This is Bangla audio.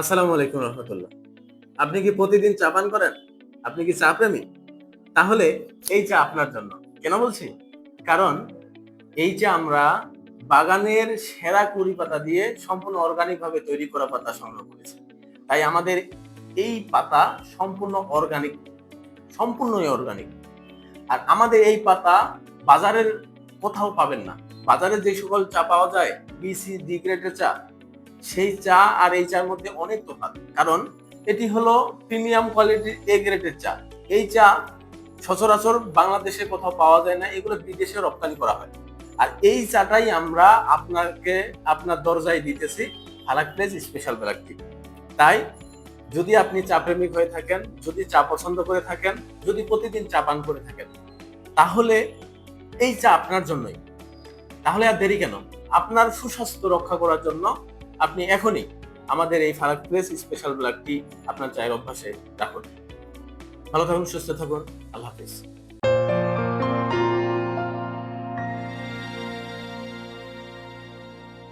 আসসালামু আলাইকুম রহমতুল্লাহ। আপনি কি প্রতিদিন চা পান করেন? আপনি কি চা প্রেমী? তাহলে এই চা আপনার জন্য। কেন বলছি? কারণ এই চা আমরা বাগানের সেরা কুড়ি পাতা দিয়ে সম্পূর্ণ অর্গানিক ভাবে তৈরি করা পাতা সংগ্রহ করেছি। তাই আমাদের এই পাতা সম্পূর্ণ অর্গানিক সম্পূর্ণই অর্গানিক আর আমাদের এই পাতা বাজারের কোথাও পাবেন না। বাজারে যে সকল চা পাওয়া যায় বিসি ডি গ্রেডের চা সেই চা আর এই চার মধ্যে অনেক তফাৎ। কারণ এটি হলো প্রিমিয়াম কোয়ালিটির এ গ্রেডের চা। এই চা সচরাচর বাংলাদেশে কোথাও পাওয়া যায় না, এগুলো বিদেশে রপ্তানি করা হয়। আর এই চাটাই আমরা আপনাকে, আপনার দরজায় দিতেছি ফালাক প্লেস স্পেশাল ব্ল্যাক তাই যদি আপনি চা প্রেমিক হয়ে থাকেন, যদি চা পছন্দ করে থাকেন, যদি প্রতিদিন চা পান করে থাকেন, তাহলে এই চা আপনার জন্যই। তাহলে আর দেরি কেন? আপনার সুস্বাস্থ্য রক্ষা করার জন্য আপনি এখনই আমাদের এই ফারাক প্লেস স্পেশাল ব্লাড টি আপনার চায়ের অভ্যাসে রাখুন। ভালো থাকুন, সুস্থ থাকুন। আল্লাহ হাফিজ।